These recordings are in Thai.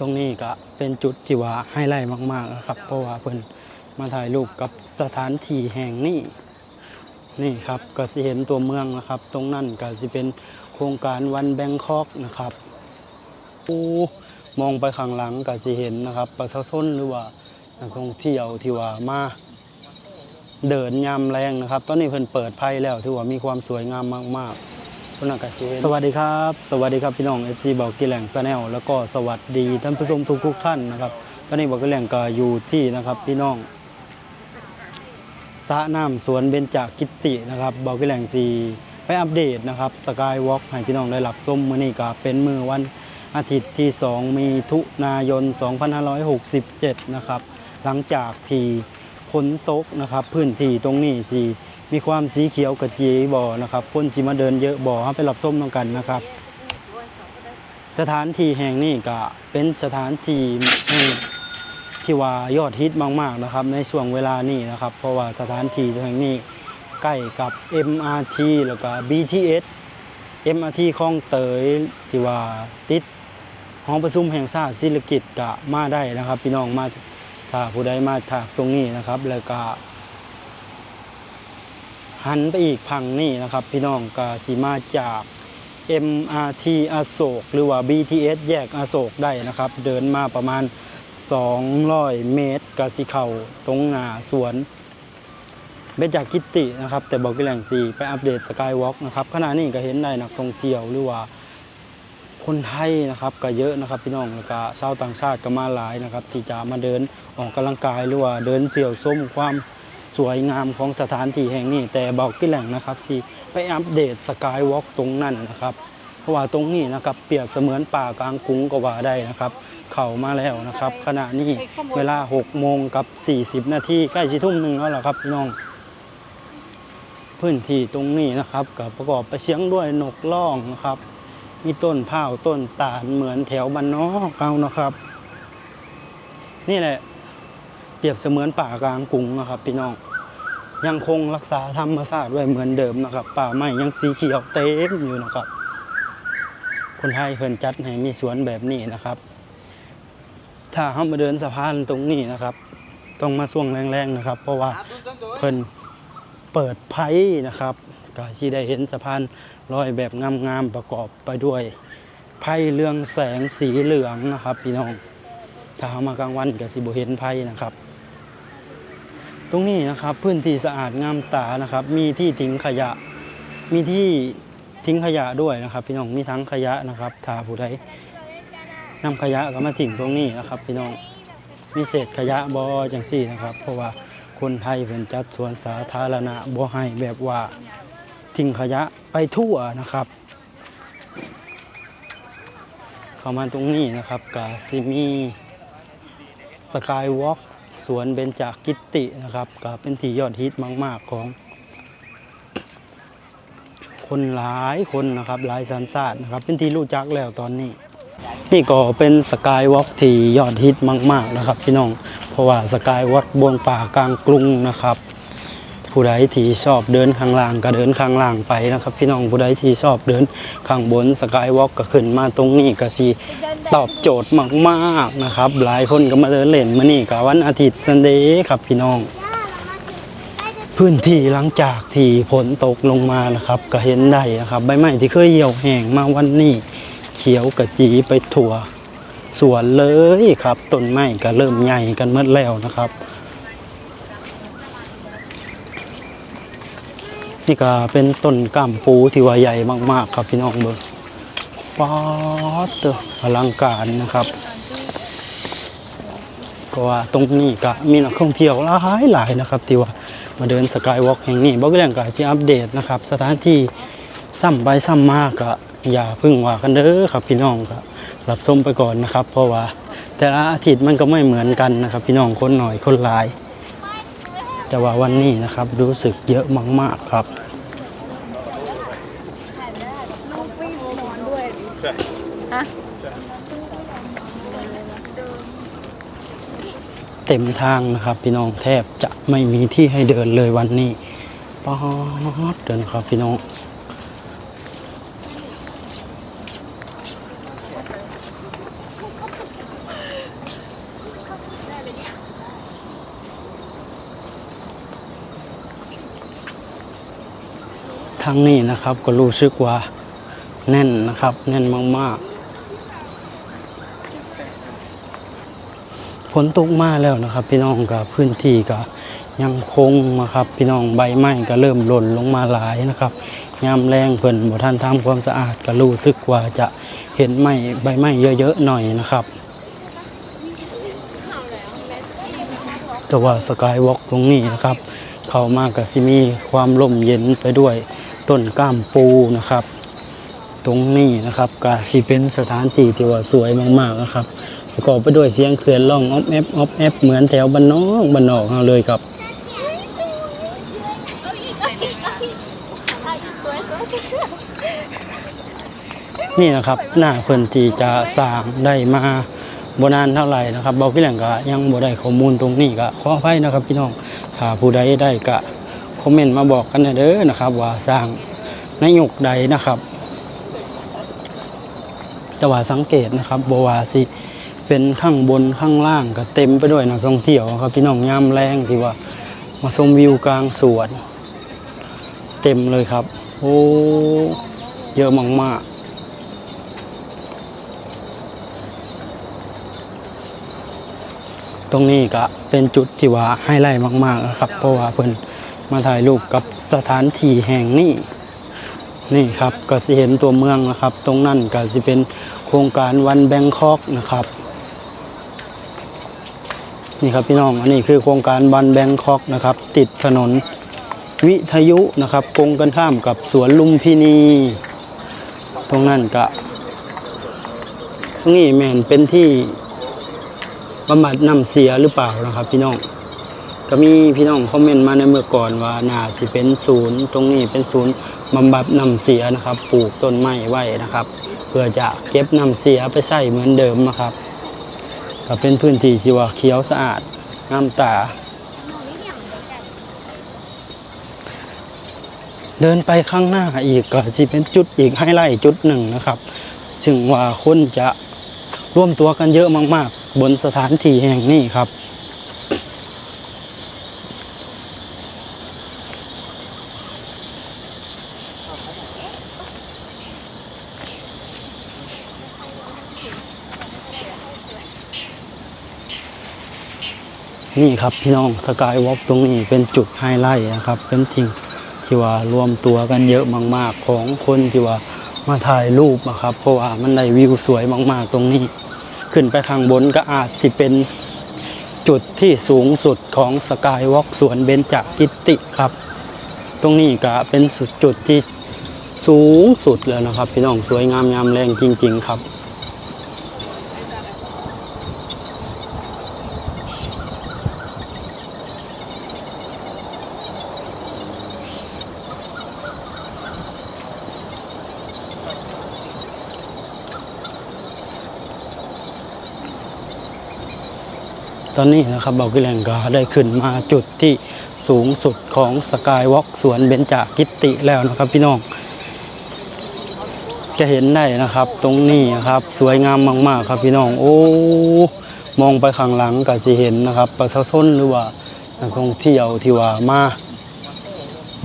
ตรงนี้ก็เป็นจุดที่ว่าไฮไลท์มากๆนะครับ เพราะว่าเพิ่นมาถ่ายรูปกับสถานที่แห่งนี้นี่ครับก็สิเห็นตัวเมืองนะครับ ตรงนั้นก็สิเป็นโครงการวันแบงคอกนะครับโอ้มองไปข้างหลังก็สิเห็นนะครับ ประชาชนหรือว่านักท่องเที่ยวที่ว่ามาเดินยามแรงนะครับ ตอนนี้เพิ่นเปิดไพ่แล้วถือว่ามีความสวยงามมาก ๆ คุณอากาศสวัสดีครับ สวัสดีครับพี่น้อง FC บอกกีแหล่งแนลแล้วก็สวัสดีท่านผู้ชมทุกๆท่านนะครับตอนนี้บอกกีแหล่งก็อยู่ที่นะครับพี่น้องสระน้ำสวนเบญจกิตินะครับบอกพี่แหล่งสีไปอัปเดตนะครับสกายวอล์กให้พี่น้องได้รับชมมือนี้ก็เป็นมือวันอาทิตย์ที่ 2 มีถุนายน 2567 นะครับ หลังจากที่ฝนตกนะครับ พื้นที่ตรงนี้สี มีความสีเขียวกระจีบ่อนะครับคนจิมาเดินเยอะบ่อให้ไปรับชมต้องกันนะครับ สถานที่แห่งนี้ก็เป็นสถานที่ที่ว่ายอดฮิตมากๆนะครับ ในช่วงเวลานี้นะครับ เพราะว่าสถานที่แห่งนี้ใกล้กับ MRT แล้วก็ BTS MRT คลองเตยที่ว่าติดห้องประชุมแห่งชาติศิริกิตก็มาได้นะครับ พี่น้องมาถ้าผู้ใดมาถากตรงนี้นะครับ แล้วก็ หันไปอีกพังนี่นะครับ พี่น้องก็สีมาจาก MRT อโศกหรือว่า BTS แยกอโศกได้นะครับ เดินมาประมาณ 200 เมตรกสิเขาตรงหน้าสวนเบญจากกิตินะครับ แต่บอกกิแหล่งสีไปอัปเดตสกายวอล์กนะครับขณะนี้ก็เห็นได้นักท่องเที่ยวหรือว่าคนไทยนะครับก็เยอะนะครับ พี่น้องแล้วก็ชาวต่างชาติก็มาหลายนะครับ ที่จะมาเดินออกกำลังกายหรือว่าเดินเที่ยวชมความ สวยงามของสถานที่แห่งนี้ แต่บอกกิแหล่งนะครับสีไปอัปเดตสกายวอล์กตรงนั้นนะครับ เพราะว่าตรงนี้นะครับเปรียบเสมือนป่ากลางกรุงก็ว่าได้นะครับเข้ามาแล้วนะครับ ขณะนี้เวลา6โมงกับ 40 นาทีใกล้สิทุ่มหนึ่งแล้วล่ะครับพี่น้อง พื้นที่ตรงนี้นะครับก็ประกอบไปเชียงด้วยนกล่องนะครับ มีต้นพร้าต้นตาลเหมือนแถวบ้านนอกเรานะครับ นี่แหละเปรียบเสมือนป่ากลางกรุงนะครับพี่น้อง ยังคงรักษาธรรมชาติไว้เหมือนเดิมนะครับป่าไม้ยังสีเขียวเต็มอยู่นะครับ คนไทยเพิ่นจัดให้มีสวนแบบนี้นะครับ ถ้าเขามาเดินสะพานตรงนี้นะครับ ต้องมาช่วงแรงๆนะครับ เพราะว่าเพิ่นเปิดไพ่นะครับก็สิได้เห็นสะพานลอยแบบงามๆประกอบไปด้วยไพ่เรืองแสงสีเหลืองนะครับ พี่น้องถ้าเขามากลางวันก็สิบ่เห็นไพ่นะครับ ตรงนี้นะครับพื้นที่สะอาดงามตานะครับ มีที่ทิ้งขยะ มีที่ทิ้งขยะด้วยนะครับ พี่น้องมีทั้งขยะนะครับถ้าผู้ใดนำขยะก็มาทิ้งตรงนี้นะครับ พี่น้องมีเศษขยะบอจังซี่นะครับ เพราะว่าคนไทยเพิ่นจัดสวนสาธารณะบ่ให้แบบว่าทิ้งขยะไปทั่วนะครับ เข้ามาตรงนี้นะครับกาซิมีสกายวอล์ก วนเบญจกิตินะครับก็เป็นที่ยอดฮิตมาก ๆของ คนหลายคนนะครับหลายสันชาตินะครับเป็นที่รู้จักแล้วตอนนี้ นี่ก็เป็นสกายวอล์กที่ยอดฮิตมาก ๆนะครับ พี่น้องเพราะว่าสกายวอล์กบนป่ากลางกรุงนะครับ ผู้ใดที่ชอบเดินข้างล่างก็เดินข้างล่างไปนะครับ พี่น้องผู้ใดที่ชอบเดินข้างบนสกายวอล์กก็ขึ้นมาตรงนี้ก็สีตอบโจทย์มากๆนะครับ หลายคนก็มาเดินเล่นมานี่ก็วันอาทิตย์ซันเดย์ครับพี่น้อง พื้นที่หลังจากที่ฝนตกลงมานะครับ ก็เห็นได้นะครับใบไม้ที่เคยเหี่ยวแห้งมาวันนี้เขียวกระจีไปทั่วสวนเลยครับต้นไม้ก็เริ่มใหญ่กันเมื่อแล้วนะครับ นี่ก็เป็นต้นก้ามปูที่ว่าใหญ่มาก ๆ ครับพี่น้องเบอร์ป๊อดเตออลังการนะครับก็ว่าตรงนี้ก็มีนักท่องเที่ยวหลายหลายนะครับ ที่ว่ามาเดินสกายวอล์กแห่งนี้บอกเรื่องก็สิอัปเดตนะครับ สถานที่ซ้ำไปซ้ำมากก็อย่าพึ่งว่ากันเด้อครับพี่น้องก็รับชมไปก่อนนะครับ เพราะว่าแต่ละอาทิตย์มันก็ไม่เหมือนกันนะครับ พี่น้องคนหน่อยคนหลาย แต่ว่าวันนี้นะครับ รู้สึกเยอะมาก ๆ ครับเต็มทางนะครับ พี่น้องแทบจะไม่มีที่ให้เดินเลยวันนี้ป๊อดเดินครับพี่น้อง ทางนี้นะครับก็รู้สึกว่าแน่นนะครับ แน่นมากๆฝนตกมาแล้วนะครับ พี่น้องกับพื้นที่ก็ยังคงนะครับ พี่น้องใบไม้ก็เริ่มหล่นลงมาหลายนะครับยามแรงเพิ่นบ่ทันทำความสะอาดก็รู้สึกว่าจะเห็นไม้ใบไม้เยอะๆหน่อยนะครับ แต่ว่าสกายวอล์กตรงนี้นะครับ เข้ามากับซิมีความร่มเย็นไปด้วย ต้นก้ามปูนะครับ ตรงนี้นะครับกาซีเป็นสถานที่ที่ว่าสวยมากๆนะครับประกอบไปด้วยเสียงเขื่อนล่องออฟแอฟออฟแอฟเหมือนแถวบ้านนอกบ้านนอกเราเลยครับนี่นะครับหน้าเพิ่นที่จะสร้างได้มาบนานเท่าไหร่นะครับเบาพี่แหลงก็ยังบ่ได้ข้อมูลตรงนี้ก็ขออภัยนะครับพี่น้องถ้าผู้ใดได้ก็ คอมเมนต์มาบอกกันหน่อยเด้อนะครับ ว่าสร้างในยุคใดนะครับแต่ว่าสังเกตนะครับบว่าสิเป็นข้างบนข้างล่างก็เต็มไปด้วยนักท่องเที่ยวครับพี่น้องยามแรงที่ว่ามาชมวิวกลางสวน เต็มเลยครับ โอ้เยอะมากๆตรงนี้ก็เป็นจุดที่ว่าไฮไลท์มากๆนะครับ เพราะว่าเพิ่น มาถ่ายรูปกับสถานที่แห่งนี้นี่ครับก็สิเห็นตัวเมืองนะครับ ตรงนั้นก็สิเป็นโครงการวันแบงคอกนะครับ นี่ครับพี่น้องอันนี้คือโครงการวันแบงคอกนะครับ ติดถนนวิทยุนะครับตรงกันข้ามกับสวนลุมพินี ตรงนั้นก็นี้แม่นเป็นที่บำบัดน้ำเสียหรือเปล่านะครับ พี่น้อง ก็มีพี่น้องคอมเมนต์มาในเมื่อก่อนว่าน่าสิเป็นศูนย์ตรงนี้เป็นศูนย์บำบัดน้ำเสียนะครับ ปลูกต้นไม้ไว้นะครับ เพื่อจะเก็บน้ำเสียไปใช้เหมือนเดิมนะครับ ก็เป็นพื้นที่ที่ว่าเขียวสะอาดงามตา เดินไปข้างหน้าอีกก็จะเป็นจุดอีกไฮไลท์จุดหนึ่งนะครับ ซึ่งว่าคนจะร่วมตัวกันเยอะมาก ๆ บนสถานที่แห่งนี้ครับ นี่ครับพี่น้องสกายวอล์กตรงนี้เป็นจุดไฮไลท์นะครับ เป็นทิ้งที่ว่ารวมตัวกันเยอะมาก ๆ ของคนที่ว่ามาถ่ายรูปนะครับ เพราะว่ามันได้วิวสวยมาก ๆ ตรงนี้ ขึ้นไปข้างบนก็อาจสิเป็นจุดที่สูงสุดของสกายวอล์กสวนเบญจกิติครับ ตรงนี้ก็เป็นสุดจุดที่สูงสุดแล้วนะครับ พี่น้องสวยงามยามแรงจริง ๆ ครับ ตอนนี้นะครับเบากิแลงก็ได้ขึ้นมาจุดที่สูงสุดของสกายวอล์กสวนเบญจกิติแล้วนะครับพี่น้อง จะเห็นได้นะครับ ตรงนี้นะครับ สวยงามมากๆ ครับพี่น้อง โอ้ มองไปข้างหลังก็จะเห็นนะครับ ประชาชนหรือว่านักท่องเที่ยวที่ว่ามา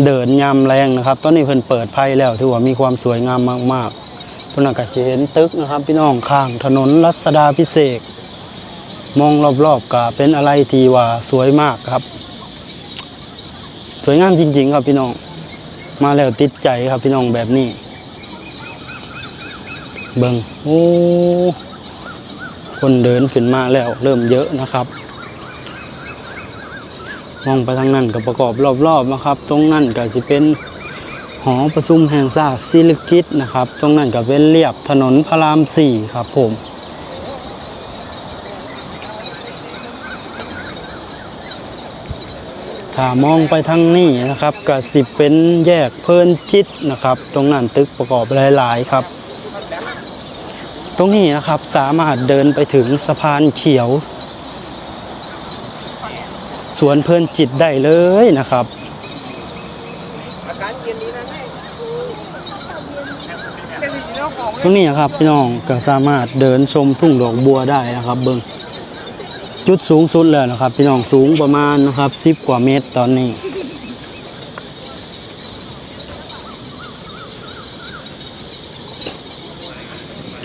เดินยามแรงนะครับ ตอนนี้เพิ่นเปิดไพ่แล้วถือว่ามีความสวยงามมากๆตรงนั้นก็จะเห็นตึกนะครับ พี่น้องข้างถนนรัชดาพิเศษ มองรอบๆก็เป็นอะไรที่ว่าสวยมากครับ สวยงามจริง ๆ ครับพี่น้อง มาแล้วติดใจครับพี่น้องแบบนี้ เบิงโอ้คนเดินขึ้นมาแล้วเริ่มเยอะนะครับ มองไปทางนั้นก็ประกอบรอบๆนะครับ ตรงนั้นก็จะเป็นหอประชุมแห่งชาติศิริกิตนะครับ ตรงนั้นก็เป็นเรียบถนนพระรามสี่ครับผม ถ้ามองไปทางนี้นะครับก็สิเป็นแยกเพลินจิตนะครับ ตรงนั้นตึกประกอบหลาย ๆ ครับ ตรงนี้นะครับสามารถเดินไปถึงสะพานเขียว สวนเพลินจิตได้เลยนะครับตรงนี้นะครับพี่น้องก็สามารถเดินชมทุ่งดอกบัวได้นะครับ เบิง จุดสูงสุดเลยนะครับ พี่น้องสูงประมาณนะครับสิบกว่าเมตรตอนนี้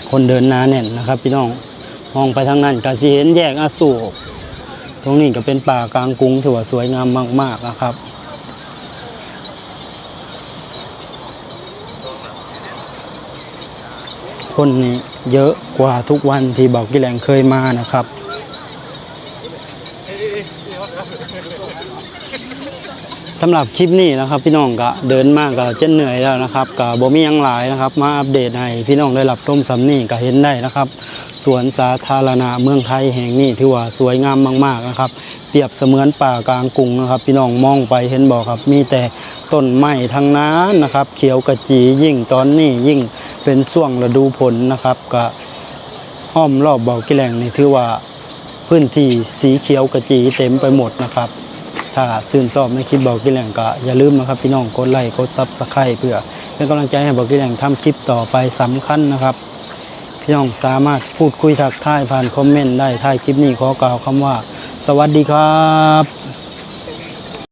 คนเดินนาแน่นนะครับ พี่น้องมองไปทางนั้นก็จะเห็นแยกอสูตรงนี้ก็เป็นป่ากลางกรุงถือว่าสวยงามมาก ๆนะครับคนนี้เยอะกว่าทุกวันที่บอกกิแลงเคยมานะครับ สำหรับคลิปนี้นะครับพี่น้องก็เดินมากก็เจะเหนื่อยแล้วนะครับก็บ่มียังหลายนะครับมาอัปเดตให้พี่น้องได้รับชมสำนี่ก็เห็นได้นะครับสวนสาธารณะเมืองไทยแห่งนี้ถือว่าสวยงามมากๆนะครับ เปรียบเสมือนป่ากลางกรุงนะครับ พี่น้องมองไปเห็นบอกครับ มีแต่ต้นไม้ทั้งนั้นนะครับ เขียวกระจียิ่งตอนนี้ยิ่งเป็นช่วงฤดูผลนะครับก็ห้อมรอบบ่อกิแหลงนี่ถือว่าพื้นที่สีเขียวกระจีเต็มไปหมดนะครับ ถ้าซื่นชอบในคลิปบอกกินแหล่งก็อย่าลืมนะครับพี่น้องกดไลค์กดซับสไครต์เพื่อเป็นกำลังใจให้บอกกินแหล่งทำคลิปต่อไปสำคัญนะครับ พี่น้องสามารถพูดคุยทักทายผ่านคอมเมนต์ได้ท้ายคลิปนี้ขอกล่าวคำว่า สวัสดีครับ